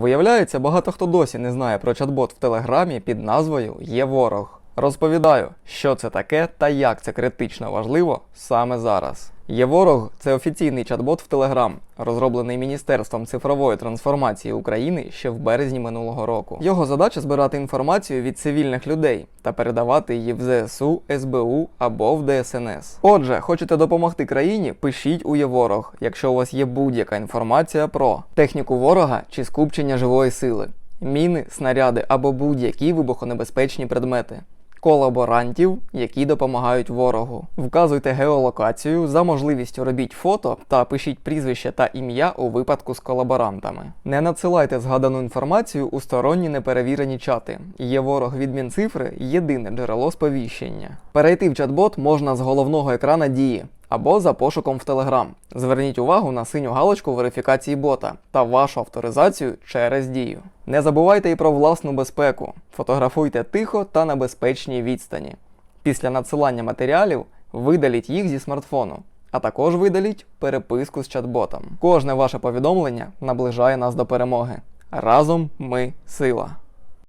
Виявляється, багато хто досі не знає про чат-бот в Телеграмі під назвою Є ворог. Розповідаю, що це таке та як це критично важливо саме зараз. Є ворог це офіційний чат-бот в Телеграм, розроблений Міністерством цифрової трансформації України ще в березні минулого року. Його задача збирати інформацію від цивільних людей та передавати її в ЗСУ, СБУ або в ДСНС. Отже, хочете допомогти країні? Пишіть у є ворог, якщо у вас є будь-яка інформація про техніку ворога чи скупчення живої сили, міни, снаряди або будь-які вибухонебезпечні предмети колаборантів, які допомагають ворогу. Вказуйте геолокацію, за можливістю робіть фото та пишіть прізвище та ім'я у випадку з колаборантами. Не надсилайте згадану інформацію у сторонні неперевірені чати. Є ворог від Мінцифри єдине джерело сповіщення. Перейти в чат-бот можна з головного екрана дії. Або за пошуком в Telegram. Зверніть увагу на синю галочку верифікації бота та вашу авторизацію через дію. Не забувайте і про власну безпеку. Фотографуйте тихо та на безпечній відстані. Після надсилання матеріалів видаліть їх зі смартфону, а також видаліть переписку з чат-ботом. Кожне ваше повідомлення наближає нас до перемоги. Разом ми сила.